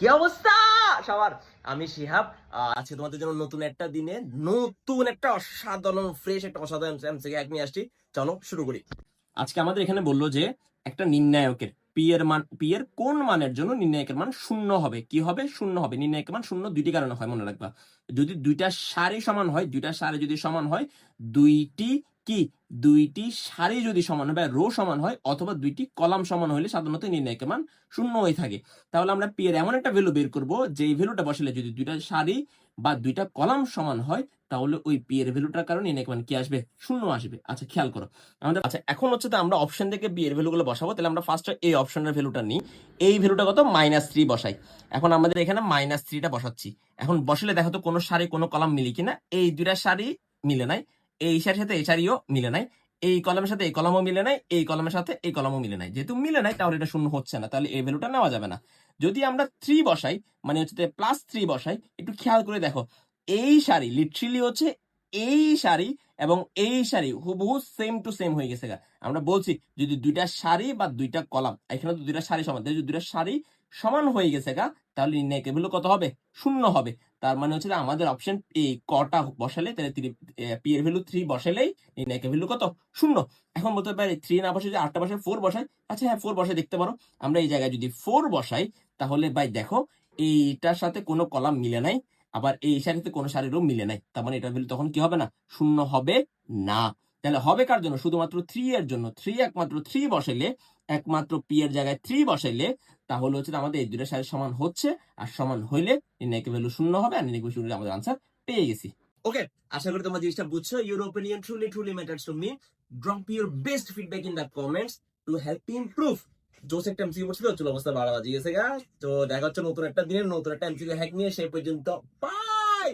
কি অবস্থা? সবার, আমি শিহাব আজকে তোমাদের জন্য নতুন একটা দিনে নতুন একটা অসাধারণ ফ্রেশ একটা অসাধারণ এমসিকে এক নিয়ে আসছি। চলো শুরু করি। আজকে আমাদের এখানে বলল যে একটা নির্ণায়কের পি এর মান পি কোন মানের জন্য নির্ণায়কের মান শূন্য হবে? কি হবে? শূন্য হবে। নির্ণায়কের মান শূন্য দুইটি কারণে হয়, মনে রাখবা। যদি দুইটা সারি সমান হয়, দুইটা সারি যদি সমান হয়, দুইটি কি? দুইটি সারি যদি সমান হয় বা রো সমান হয় অথবা দুইটি কলাম সমান হলে সাধারণত নির্ণায়কের মান শূন্য হয়ে থাকে। তাহলে আমরা পি এর এমন একটা ভ্যালু বের করব যে ভ্যালুটা বসালে যদি দুইটা সারি বা দুইটা কলাম সমান হয়, তাহলে ওই পি এর ভ্যালুটার কারণে নির্ণায়ক মান কি আসবে? শূন্য আসবে। আচ্ছা খেয়াল করো। আমাদের আচ্ছা এখন হচ্ছে তো আমরা অপশন থেকে বি এর ভ্যালুগুলো বসাবো। তাহলে আমরা ফার্স্ট এই অপশনের ভ্যালুটা নিই। এই ভ্যালুটা কত? মাইনাস থ্রি বসাই। এখন আমাদের এখানে মাইনাস থ্রিটা বসাচ্ছি। এখন বসালে দেখো তো কোনো সারি, কোনো কলাম মিলে কিনা? এই দুইটা সারি মিলে নাই। এই সাথে এই সারিও মিলে নাই, এই কলমের সাথে এই কলমও মিলে নাই, এই কলমের সাথে এই কলমও মিলে নাই। যেহেতু মিলে নাই, তাহলে এটা শূন্য হচ্ছে না, তাহলে এই ভ্যালুটা নেওয়া যাবে না। যদি আমরা থ্রি বসাই মানে হচ্ছে প্লাস থ্রি বসাই, একটু খেয়াল করে দেখো, এই সারি লিটারেলি হচ্ছে এই শাড়ি এবং এই শাড়ি হুবহু সেম টু সেম হয়ে গেছে গা। আমরা বলছি, যদি দুইটা শাড়ি বা দুইটা কলাম, এখানে তো দুইটা সারি সমান যদি দুইটা সারি সমান হয়ে গেছে গা, তাহলে নির্ণায়কের ভ্যালু কত হবে? শূন্য হবে। তার মানে হচ্ছে আমাদের অপশন এই কটা বসালে, তাহলে পি এর ভ্যালু থ্রি বসালেই নির্ণায়কের ভ্যালু কত? শূন্য। এখন বলতে পারি থ্রি না বসে যদি আটটা বসায় ফোর বসাই আচ্ছা হ্যাঁ ফোর বসাই দেখতে পারো। আমরা এই জায়গায় যদি ফোর বসাই, তাহলে ভাই দেখো, এইটার সাথে কোনো কলাম মিলে নাই। আবার এই সারিতে কোনো সারিরও মিলে নাই। তার মানে এটার ভ্যালু তখন কি হবে না? শূন্য হবে না। তাহলে হবে কার জন্য? শুধুমাত্র থ্রি এর জন্য। থ্রি একমাত্র থ্রি বসাইলে, একমাত্র পি এর জায়গায় থ্রি বসাইলে, তাহলে হচ্ছে আমাদের এই দুটো সারি সমান হচ্ছে। আর সমান হইলে নির্ণায়কের ভ্যালু শূন্য হবে আর নির্ণায়ক ভ্যালু আমাদের আনসার পেয়ে গেছি। ওকে আশা করি তোমরা জিনিসটা বুঝছ। Your opinion truly truly matters to me drop your best feedback in the comments to help improve জোস একটা এমসিউ পড়ছিল চলো অবস্থা বাড়া বাজে গেছে গা তো দেখা হচ্ছে নতুন একটা দিনের, নতুন একটা এমসিউ হ্যাক নিয়ে, সেই পর্যন্ত বাই